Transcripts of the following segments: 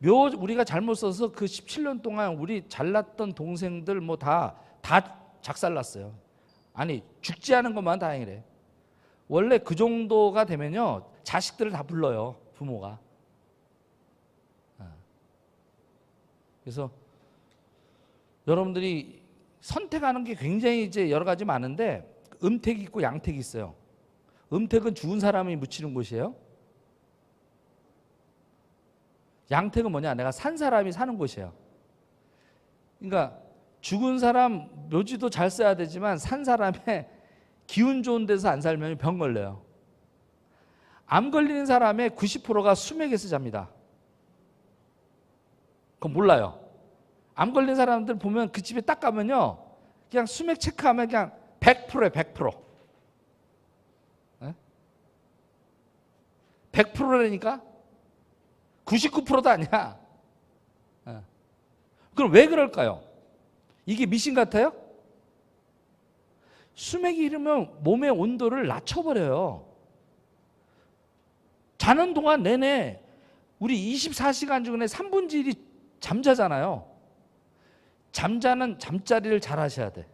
묘 우리가 잘못 써서 그 17년 동안 우리 잘났던 동생들 뭐 다 다 작살났어요. 아니 죽지 않은 것만 다행이래. 원래 그 정도가 되면요 자식들을 다 불러요 부모가. 아. 그래서 여러분들이 선택하는 게 굉장히 이제 여러 가지 많은데 음택이 있고 양택이 있어요. 음택은 죽은 사람이 묻히는 곳이에요. 양택은 뭐냐? 내가 산 사람이 사는 곳이에요. 그러니까 죽은 사람 묘지도 잘 써야 되지만 산 사람의 기운 좋은 데서 안 살면 병 걸려요. 암 걸리는 사람의 90%가 수맥에서 잡니다. 그건 몰라요. 암 걸린 사람들 보면 그 집에 딱 가면요. 그냥 수맥 체크하면 그냥 100%에 100%. 예? 100%라니까 99%도 아니야. 예. 그럼 왜 그럴까요? 이게 미신 같아요? 수맥이 이르면 몸의 온도를 낮춰버려요. 자는 동안 내내 우리 24시간 중에 3분의 1이 잠자잖아요. 잠자는 잠자리를 잘 하셔야 돼.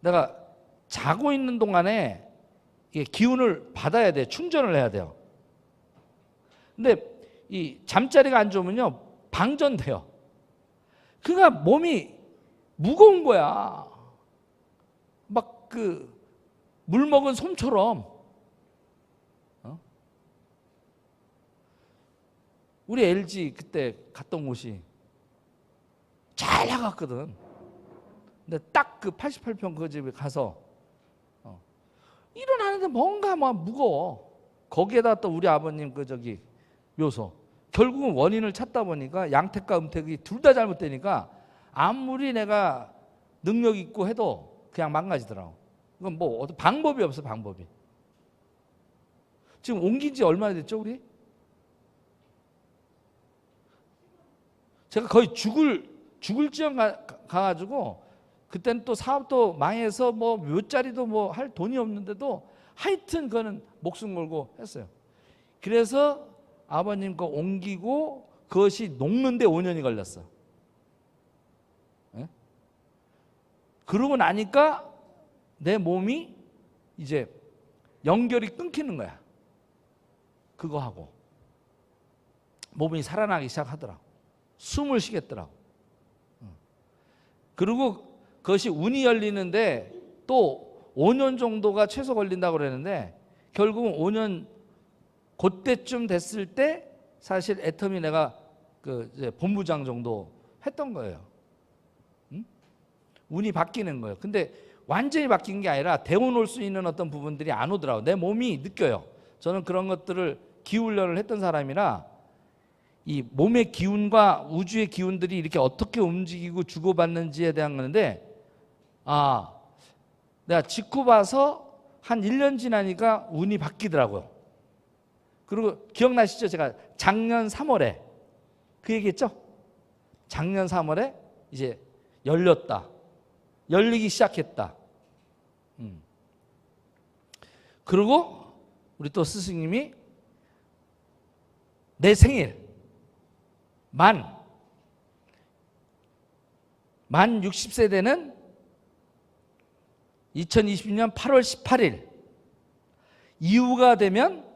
내가 자고 있는 동안에 기운을 받아야 돼. 충전을 해야 돼요. 근데 이 잠자리가 안 좋으면요. 방전돼요. 그가 몸이 무거운 거야. 막 그 물 먹은 솜처럼. 어? 우리 LG 그때 갔던 곳이 잘 나갔거든. 근데 딱 그 88평 그 집에 가서 어, 일어나는데 뭔가 막 무거워. 거기에다 또 우리 아버님 그 저기 묘소. 결국은 원인을 찾다 보니까 양택과 음택이 둘 다 잘못되니까 아무리 내가 능력 있고 해도 그냥 망가지더라고. 이건 뭐 어떤 방법이 없어 방법이. 지금 옮긴 지 얼마나 됐죠 우리? 제가 거의 죽을 죽을 지경 가, 가가지고 그때는 또 사업도 망해서 뭐 몇 자리도 뭐 할 돈이 없는데도 하여튼 그거는 목숨 걸고 했어요. 그래서 아버님 거 옮기고 그것이 녹는데 5년이 걸렸어. 예? 그러고 나니까 내 몸이 이제 연결이 끊기는 거야. 그거 하고 몸이 살아나기 시작하더라고. 숨을 쉬겠더라고. 그리고 그것이 운이 열리는데 또 5년 정도가 최소 걸린다고 그랬는데 결국은 5년 그때쯤 됐을 때 사실 애터미 내가 그 본부장 정도 했던 거예요. 응? 운이 바뀌는 거예요. 근데 완전히 바뀐 게 아니라 대운 올 수 있는 어떤 부분들이 안 오더라고. 내 몸이 느껴요. 저는 그런 것들을 기훈련을 했던 사람이라 이 몸의 기운과 우주의 기운들이 이렇게 어떻게 움직이고 주고받는지에 대한 건데 아 내가 직후 봐서 한 1년 지나니까 운이 바뀌더라고요. 그리고 기억나시죠? 제가 작년 3월에 그 얘기했죠? 작년 3월에 이제 열렸다. 열리기 시작했다. 음. 그리고 우리 또 스승님이 내 생일 만, 만 60세대는 2020년 8월 18일 이후가 되면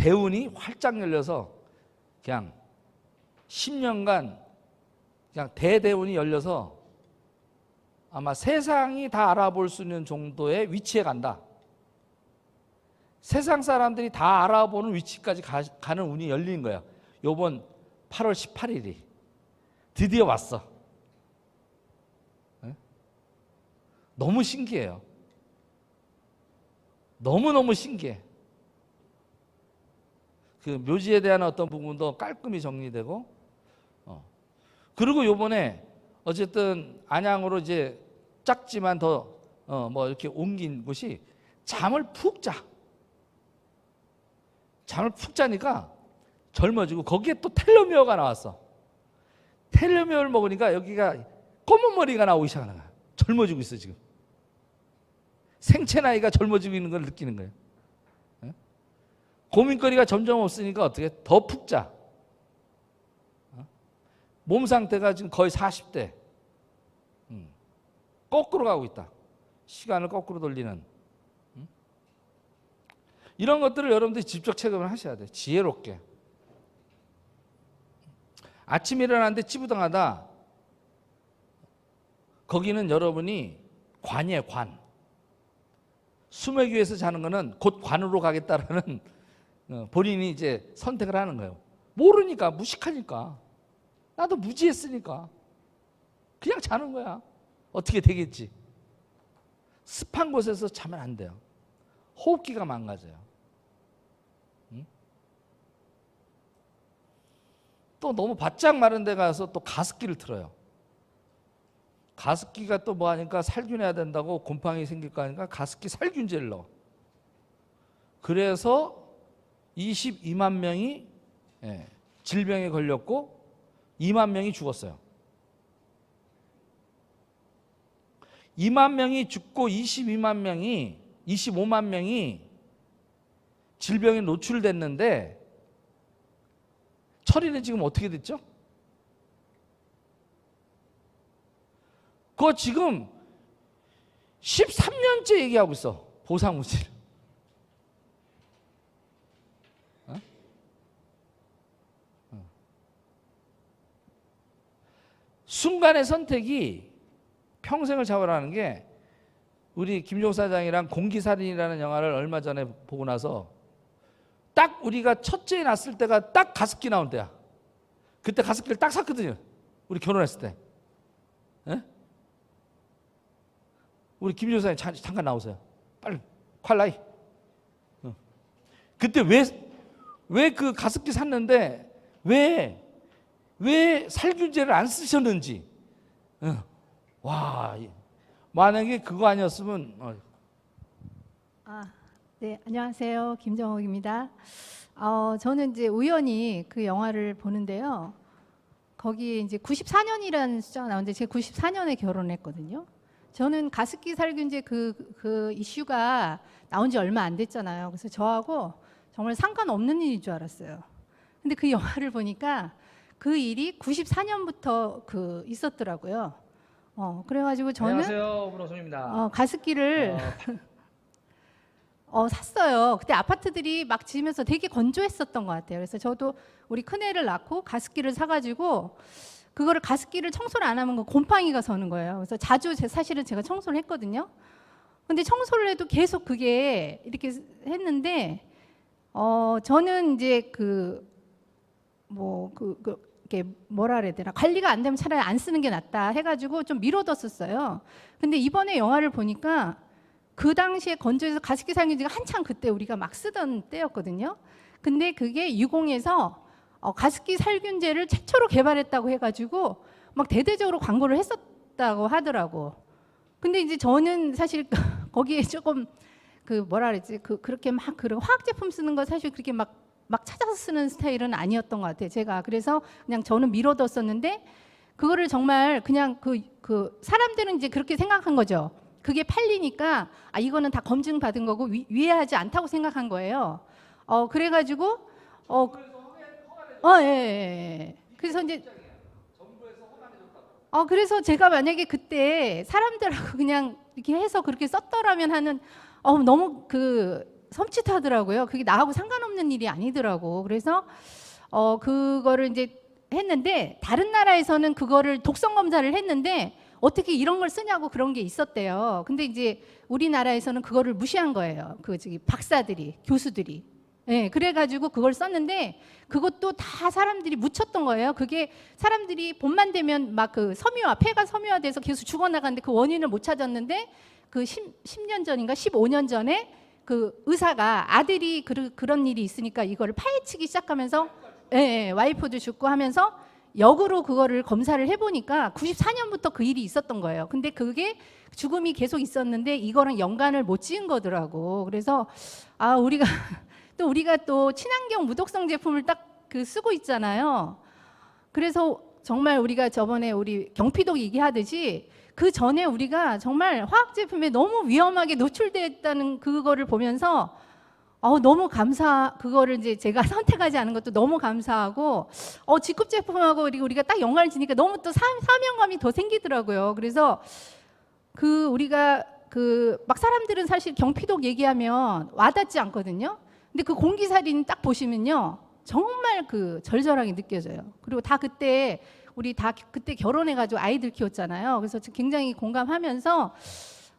대운이 활짝 열려서 그냥 10년간 그냥 대대운이 열려서 아마 세상이 다 알아볼 수 있는 정도의 위치에 간다. 세상 사람들이 다 알아보는 위치까지 가, 는 운이 열리는 거야. 요번 8월 18일이 드디어 왔어. 네? 너무 신기해요. 너무너무 신기해. 그 묘지에 대한 어떤 부분도 깔끔히 정리되고, 어. 그리고 요번에 어쨌든 안양으로 이제 작지만 더, 어, 뭐 이렇게 옮긴 곳이 잠을 푹 자. 잠을 푹 자니까 젊어지고 거기에 또 텔로미어가 나왔어. 텔로미어를 먹으니까 여기가 검은 머리가 나오기 시작하는 거야. 젊어지고 있어 지금. 생체 나이가 젊어지고 있는 걸 느끼는 거예요. 예? 고민거리가 점점 없으니까 어떻게 더 푹 자. 어? 몸 상태가 지금 거의 40대. 음. 거꾸로 가고 있다. 시간을 거꾸로 돌리는. 음? 이런 것들을 여러분들이 직접 체감을 하셔야 돼. 지혜롭게. 아침에 일어났는데 찌부당하다. 거기는 여러분이 관이에요, 관. 수맥 위에서 자는 거는 곧 관으로 가겠다라는 어, 본인이 이제 선택을 하는 거예요. 모르니까 무식하니까 나도 무지했으니까 그냥 자는 거야. 어떻게 되겠지? 습한 곳에서 자면 안 돼요. 호흡기가 망가져요. 응? 또 너무 바짝 마른 데 가서 또 가습기를 틀어요. 가습기가 또 뭐 하니까 살균해야 된다고 곰팡이 생길 거 아니까 가습기 살균제를 넣어. 그래서 22만 명이 예, 질병에 걸렸고 2만 명이 죽었어요. 2만 명이 죽고 22만 명이 25만 명이 질병에 노출됐는데 처리는 지금 어떻게 됐죠? 그거 지금 13년째 얘기하고 있어. 보상무실. 어? 순간의 선택이 평생을 잡으라는 게 우리 김종 사장이랑 공기살인이라는 영화를 얼마 전에 보고 나서 딱 우리가 첫째 낳았을 때가 딱 가습기 나온 때야. 그때 가습기를 딱 샀거든요. 우리 결혼했을 때. 에? 우리 김 여사님 잠- 잠깐 나오세요. 빨리 콸라이. 어. 그때 왜 왜 그 가습기 샀는데 왜 왜 살균제를 안 쓰셨는지. 어. 와 이- 만약에 그거 아니었으면 어, 아, 네, 안녕하세요. 김정옥입니다. 어, 저는 이제 우연히 그 영화를 보는데요. 거기에 이제 94년이라는 숫자가 나오는데 제가 94년에 결혼했거든요. 저는 가습기 살균제 그, 그 이슈가 나온 지 얼마 안 됐잖아요. 그래서 저하고 정말 상관없는 일인 줄 알았어요. 근데 그 영화를 보니까 그 일이 94년부터 그 있었더라고요. 어, 그래가지고 저는 안녕하세요 오브로송입니다. 어, 가습기를 어, 샀어요. 그때 아파트들이 막 지으면서 되게 건조했었던 것 같아요. 그래서 저도 우리 큰애를 낳고 가습기를 사가지고 그거를 가습기를 청소를 안 하면 그 곰팡이가 서는 거예요. 그래서 자주 제 사실은 제가 청소를 했거든요. 근데 청소를 해도 계속 그게 이렇게 했는데 어 저는 이제 그 뭐그 그, 이게 뭐라 그래야 되나 관리가 안 되면 차라리 안 쓰는 게 낫다 해가지고 좀 미뤄뒀었어요. 근데 이번에 영화를 보니까 그 당시에 건조해서 가습기 살균제가 한창 그때 우리가 막 쓰던 때였거든요. 근데 그게 유공에서 어, 가습기 살균제를 최초로 개발했다고 해가지고 막 대대적으로 광고를 했었다고 하더라고. 근데 이제 저는 사실 거기에 조금 그 뭐라 그랬지 그 그렇게 막 그런 화학 제품 쓰는 거 사실 그렇게 막 막 찾아서 쓰는 스타일은 아니었던 것 같아요. 제가 그래서 그냥 저는 미뤄뒀었는데 그거를 정말 그냥 그 그 사람들은 이제 그렇게 생각한 거죠. 그게 팔리니까 아 이거는 다 검증 받은 거고 위, 위해하지 않다고 생각한 거예요. 어 그래가지고 어, 어 예, 예, 예. 그래서 이제 어 그래서 제가 만약에 그때 사람들하고 그냥 이렇게 해서 그렇게 썼더라면 하는 어 너무 그 섬찟하더라고요. 그게 나하고 상관없는 일이 아니더라고. 그래서 어 그거를 이제 했는데 다른 나라에서는 그거를 독성 검사를 했는데 어떻게 이런 걸 쓰냐고 그런 게 있었대요. 근데 이제 우리나라에서는 그거를 무시한 거예요. 그 저기 박사들이 교수들이. 예, 그래가지고 그걸 썼는데 그것도 다 사람들이 묻혔던 거예요. 그게 사람들이 봄만 되면 막 그 섬유화, 폐가 섬유화돼서 계속 죽어나가는데 그 원인을 못 찾았는데 그 10, 10년 전인가 15년 전에 그 의사가 아들이 그, 그런 일이 있으니까 이거를 파헤치기 시작하면서 예, 예, 와이프도 죽고 하면서 역으로 그거를 검사를 해보니까 94년부터 그 일이 있었던 거예요. 근데 그게 죽음이 계속 있었는데 이거랑 연관을 못 지은 거더라고. 그래서 아 우리가 또 우리가 또 친환경 무독성 제품을 딱 그 쓰고 있잖아요. 그래서 정말 우리가 저번에 우리 경피독 얘기하듯이 그 전에 우리가 정말 화학 제품에 너무 위험하게 노출됐다는 그거를 보면서 어, 너무 감사, 그거를 이제 제가 선택하지 않은 것도 너무 감사하고, 어, 직급 제품하고 그리고 우리가 딱 연관을 지니까 너무 또 사, 사명감이 더 생기더라고요. 그래서 그 우리가 그 막 사람들은 사실 경피독 얘기하면 와닿지 않거든요. 근데 그 공기살인 딱 보시면요. 정말 그 절절하게 느껴져요. 그리고 다 그때 우리 다 그때 결혼해가지고 아이들 키웠잖아요. 그래서 굉장히 공감하면서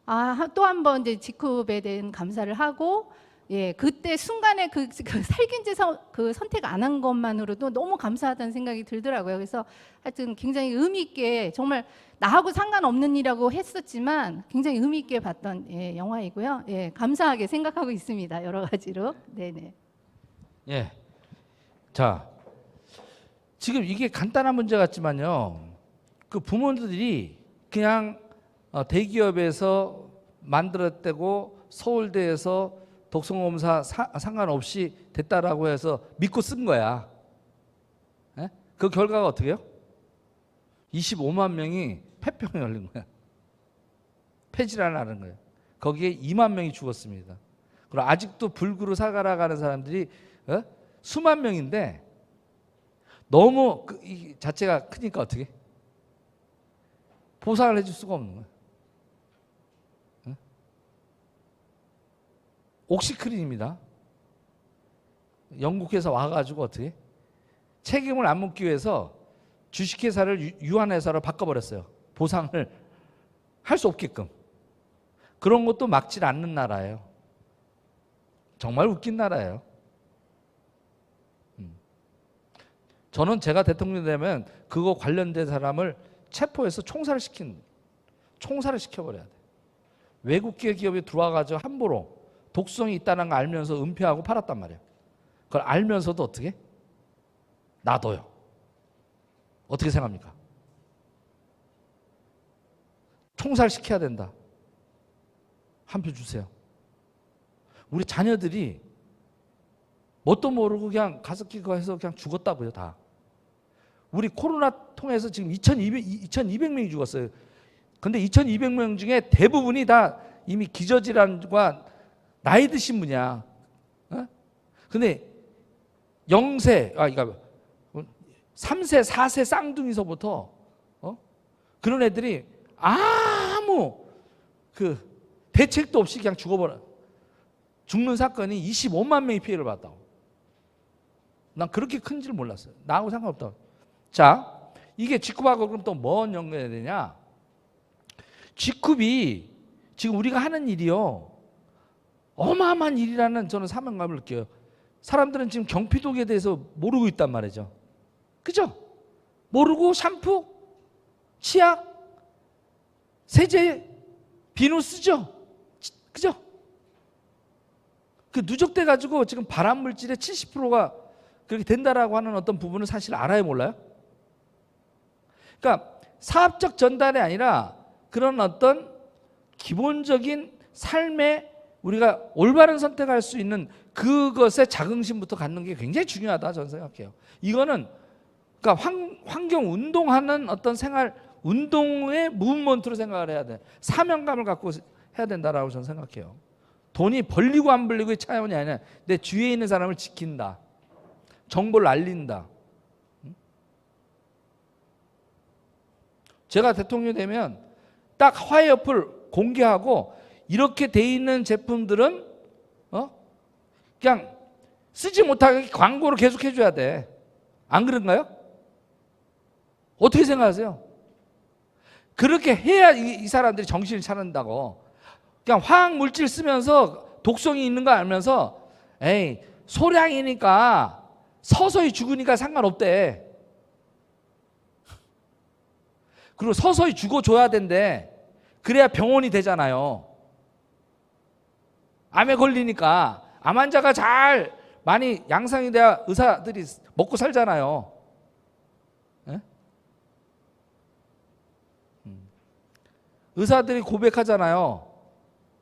아, 또 한 번 이제 직급에 대한 감사를 하고 예, 그때 순간에 그, 그 살균제 선, 그 선택 안 한 것만으로도 너무 감사하다는 생각이 들더라고요. 그래서 하여튼 굉장히 의미 있게 정말 나하고 상관없는 일이라고 했었지만 굉장히 의미 있게 봤던 예, 영화이고요. 예, 감사하게 생각하고 있습니다. 여러 가지로. 네 네. 예. 자, 지금 이게 간단한 문제 같지만요. 그 부모들이 그냥 어, 대기업에서 만들었대고 서울대에서 독성검사 사- 상관없이 됐다라고 해서 믿고 쓴 거야. 예? 그 결과가 어떻게 요? 25만 명이 폐병에 걸린 거야. 폐질환하는 거예요. 거기에 2만 명이 죽었습니다. 그리고 아직도 불구로 살아가는 사람들이 어? 수만 명인데 너무 그, 이 자체가 크니까 어떻게 보상을 해줄 수가 없는. 어? 옥시크린입니다. 영국에서 와가지고 어떻게 책임을 안 묻기 위해서 주식회사를 유- 유한회사로 바꿔버렸어요. 보상을 할 수 없게끔 그런 것도 막질 않는 나라예요. 정말 웃긴 나라예요. 저는 제가 대통령 되면 그거 관련된 사람을 체포해서 총살을 시킨 총살을 시켜버려야 돼. 외국계 기업이 들어와가지고 함부로 독성이 있다는 거 알면서 은폐하고 팔았단 말이에요. 그걸 알면서도 어떻게? 놔둬요. 어떻게 생각합니까? 총살 시켜야 된다. 한 표 주세요. 우리 자녀들이 뭣도 모르고 그냥 가습기가 해서 그냥 죽었다고요, 다. 우리 코로나 통해서 지금 2,200, 2,200명이 죽었어요. 근데 2,200명 중에 대부분이 다 이미 기저질환과 나이 드신 분이야. 어? 근데 0세, 아, 그러니까 3세, 4세 쌍둥이서부터 어? 그런 애들이 아무 그 대책도 없이 그냥 죽어버려. 죽는 사건이 25만 명이 피해를 봤다고. 난 그렇게 큰 줄 몰랐어요. 나하고 상관없다고. 자, 이게 직급하고 그럼 또 뭔 연관이 되냐? 직급이 지금 우리가 하는 일이요. 어마어마한 일이라는 저는 사명감을 느껴요. 사람들은 지금 경피독에 대해서 모르고 있단 말이죠. 그죠? 모르고 샴푸, 치약, 세제, 비누 쓰죠? 치- 그죠? 그 누적돼 가지고 지금 발암 물질의 70%가 그렇게 된다라고 하는 어떤 부분을 사실 알아요, 몰라요? 그러니까 사업적 전달이 아니라 그런 어떤 기본적인 삶에 우리가 올바른 선택할 수 있는 그것의 자긍심부터 갖는 게 굉장히 중요하다 저는 생각해요. 이거는 그러니까 환, 환경 운동하는 어떤 생활 운동의 무브먼트로 생각을 해야 돼. 사명감을 갖고 해야 된다라고 저는 생각해요. 돈이 벌리고 안 벌리고의 차원이 아니라 내 주위에 있는 사람을 지킨다. 정보를 알린다. 제가 대통령이 되면 딱 화해협을 공개하고 이렇게 돼 있는 제품들은 어? 그냥 쓰지 못하게 광고를 계속 해줘야 돼. 안 그런가요? 어떻게 생각하세요? 그렇게 해야 이, 이 사람들이 정신을 차린다고. 그냥 화학 물질 쓰면서 독성이 있는 거 알면서 에이 소량이니까 서서히 죽으니까 상관없대. 그리고 서서히 죽어줘야 된대. 그래야 병원이 되잖아요. 암에 걸리니까 암 환자가 잘 많이 양상이 돼야 의사들이 먹고 살잖아요. 예? 음. 의사들이 고백하잖아요.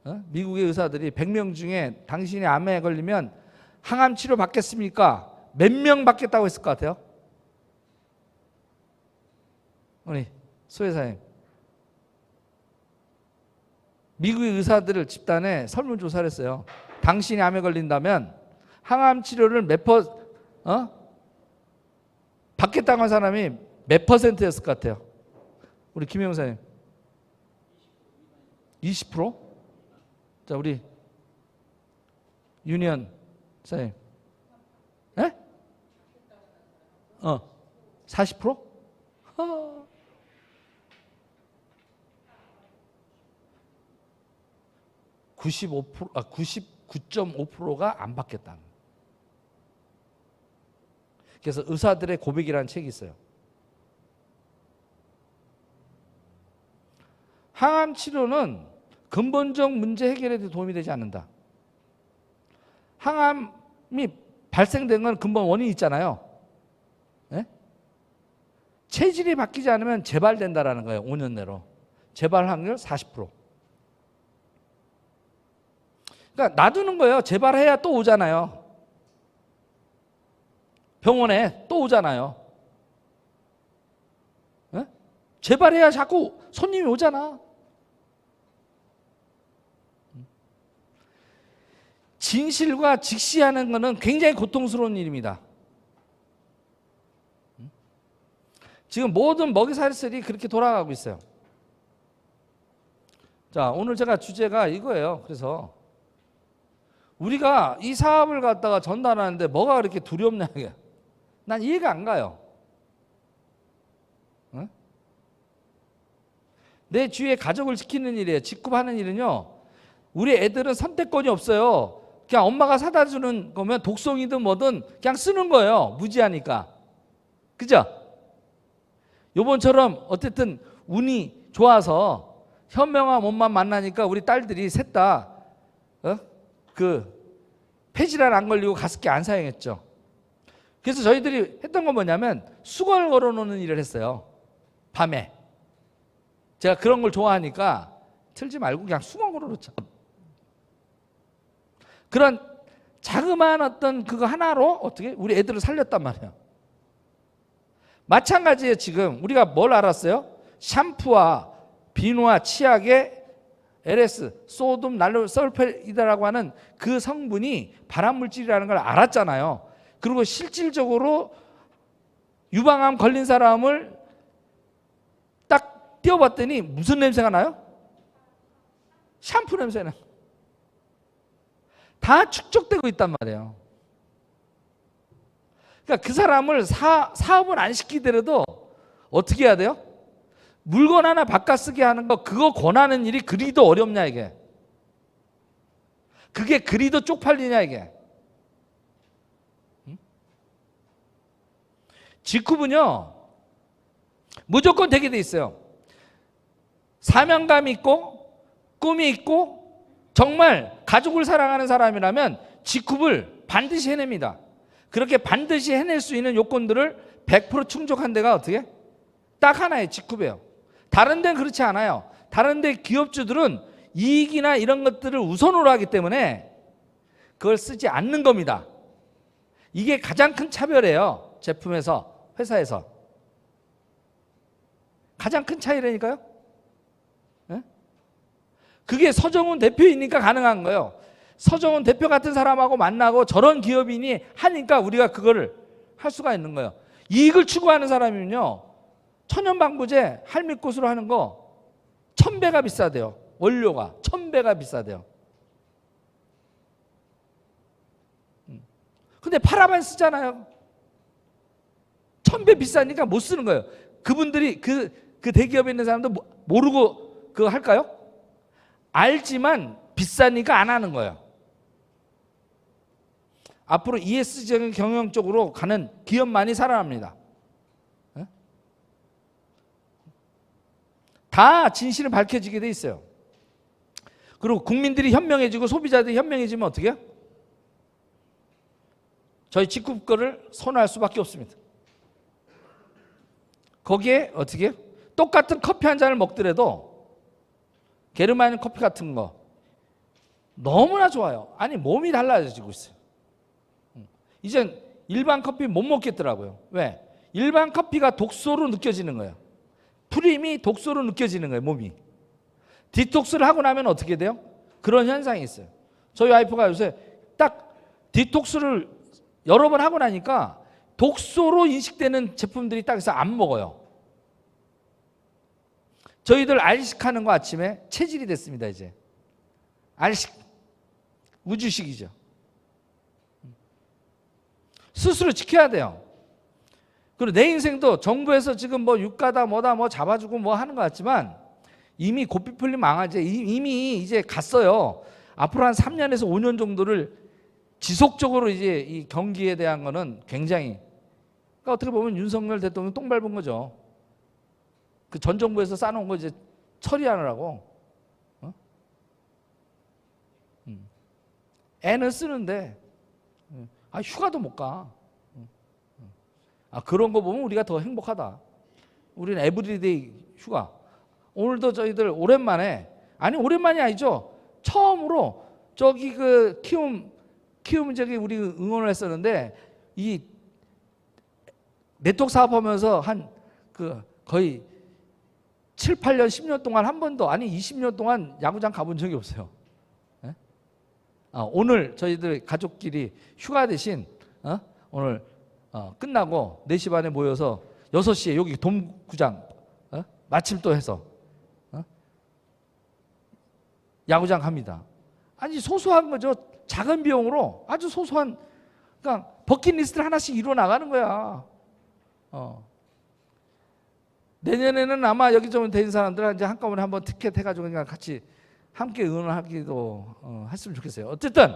어? 미국의 의사들이 100명 중에 당신이 암에 걸리면 항암 치료 받겠습니까? 몇 명 받겠다고 했을 것 같아요? 우리 소회사님. 미국의 의사들을 집단에 설문조사를 했어요. 당신이 암에 걸린다면 항암 치료를 몇 퍼, 어? 받겠다고 한 사람이 몇 퍼센트였을 것 같아요? 우리 김영사님. 20%? 자, 우리 유니언 사님. 에? 어. 40%? 어. (95% 아) (99.5%가) 안 받겠다. 그래서 의사들의 고백이라는 책이 있어요. 항암 치료는 근본적 문제 해결에 도움이 되지 않는다. 항암이 발생된 건 근본 원인이 있잖아요. 예? 체질이 바뀌지 않으면 재발된다라는 거예요. 5년 내로. 재발 확률 40%. 그러니까 놔두는 거예요. 재발해야 또 오잖아요. 병원에 또 오잖아요. 예? 재발해야 자꾸 손님이 오잖아. 진실과 직시하는 것은 굉장히 고통스러운 일입니다. 지금 모든 먹이살들이 그렇게 돌아가고 있어요. 자, 오늘 제가 주제가 이거예요. 그래서 우리가 이 사업을 갖다가 전달하는데 뭐가 그렇게 두렵냐 이게. 난 이해가 안 가요. 응? 내 주위에 가족을 지키는 일이에요. 직급하는 일은요. 우리 애들은 선택권이 없어요. 그냥 엄마가 사다 주는 거면 독송이든 뭐든 그냥 쓰는 거예요. 무지하니까. 그죠? 요번처럼 어쨌든 운이 좋아서 현명한 몸만 만나니까 우리 딸들이 셋다 어? 그 폐질환 안 걸리고 가습기 안 사용했죠. 그래서 저희들이 했던 건 뭐냐면 수건을 걸어 놓는 일을 했어요. 밤에. 제가 그런 걸 좋아하니까 틀지 말고 그냥 수건 걸어 놓자. 그런 자그마한 어떤 그거 하나로 어떻게 우리 애들을 살렸단 말이에요. 마찬가지예요, 지금. 우리가 뭘 알았어요? 샴푸와 비누와 치약에 LS, 소듐 난로 설페이드라고 하는 그 성분이 발암 물질이라는 걸 알았잖아요. 그리고 실질적으로 유방암 걸린 사람을 딱 띄워봤더니 무슨 냄새가 나요? 샴푸 냄새나. 다 축적되고 있단 말이에요. 그러니까 그 사람을 사, 사업을 안 시키더라도 어떻게 해야 돼요? 물건 하나 바꿔 쓰게 하는 거 그거 권하는 일이 그리도 어렵냐 이게. 그게 그리도 쪽팔리냐 이게. 직급은요 무조건 되게 돼 있어요. 사명감이 있고 꿈이 있고 정말 가족을 사랑하는 사람이라면 직급을 반드시 해냅니다. 그렇게 반드시 해낼 수 있는 요건들을 100% 충족한 데가 어떻게? 딱 하나의 직급이에요. 다른 데는 그렇지 않아요. 다른 데 기업주들은 이익이나 이런 것들을 우선으로 하기 때문에 그걸 쓰지 않는 겁니다. 이게 가장 큰 차별이에요. 제품에서, 회사에서. 가장 큰 차이라니까요. 예? 그게 서정훈 대표이니까 가능한 거예요. 서정훈 대표 같은 사람하고 만나고 저런 기업인이 하니까 우리가 그거를 할 수가 있는 거예요. 이익을 추구하는 사람이면요. 천연방부제 할미꽃으로 하는 거 천배가 비싸대요. 원료가 천배가 비싸대요. 음. 근데 파라만 쓰잖아요. 천배 비싸니까 못 쓰는 거예요. 그분들이 그, 그 대기업에 있는 사람도 모- 모르고 그거 할까요? 알지만 비싸니까 안 하는 거예요. 앞으로 ESG적인 경영 쪽으로 가는 기업만이 살아납니다. 다 진실은 밝혀지게 돼 있어요. 그리고 국민들이 현명해지고 소비자들이 현명해지면 어떻게 해요? 저희 직급 거를 선호할 수밖에 없습니다. 거기에 어떻게 해요? 똑같은 커피 한 잔을 먹더라도 게르마닌 커피 같은 거 너무나 좋아요. 아니 몸이 달라지고 있어요. 음. 이젠 일반 커피 못 먹겠더라고요. 왜? 일반 커피가 독소로 느껴지는 거예요. 프림이 독소로 느껴지는 거예요, 몸이. 디톡스를 하고 나면 어떻게 돼요? 그런 현상이 있어요. 저희 와이프가 요새 딱 디톡스를 여러 번 하고 나니까 독소로 인식되는 제품들이 딱 있어 안 먹어요. 저희들 알식하는 거 아침에 체질이 됐습니다 이제. 알식 우주식이죠. 스스로 지켜야 돼요. 그리고 내 인생도 정부에서 지금 뭐 유가다 뭐다 뭐 잡아주고 뭐 하는 것 같지만 이미 고삐 풀린 망하지 이- 이미 이제 갔어요. 앞으로 한 3년에서 5년 정도를 지속적으로 이제 이 경기에 대한 거는 굉장히 그러니까 어떻게 보면 윤석열 대통령 똥 밟은 거죠. 그 전 정부에서 싸놓은 거 이제 처리하느라고. 어? 음. 애는 쓰는데 아 휴가도 못 가. 아 그런 거 보면 우리가 더 행복하다. 우리는 에브리데이 휴가. 오늘도 저희들 오랜만에 아니 오랜만이 아니죠. 처음으로 저기 그 키움 키움 저기 우리 응원을 했었는데 이 네트워크 사업하면서 한 그 거의 7, 8년, 10년 동안 한 번도 아니 20년 동안 야구장 가본 적이 없어요. 예? 아, 오늘 저희들 가족끼리 휴가 대신 어? 오늘 어, 끝나고 4시 반에 모여서 6시에 여기 돔구장 어? 마침 또 해서 어? 야구장 갑니다. 아니 소소한 거죠. 작은 비용으로 아주 소소한 그러니까 버킷리스트를 하나씩 이루어 나가는 거야. 어. 내년에는 아마 여기 좀 된 사람들은 이제 한꺼번에 한번 티켓 해가지고 그냥 같이 함께 응원하기도 어, 했으면 좋겠어요. 어쨌든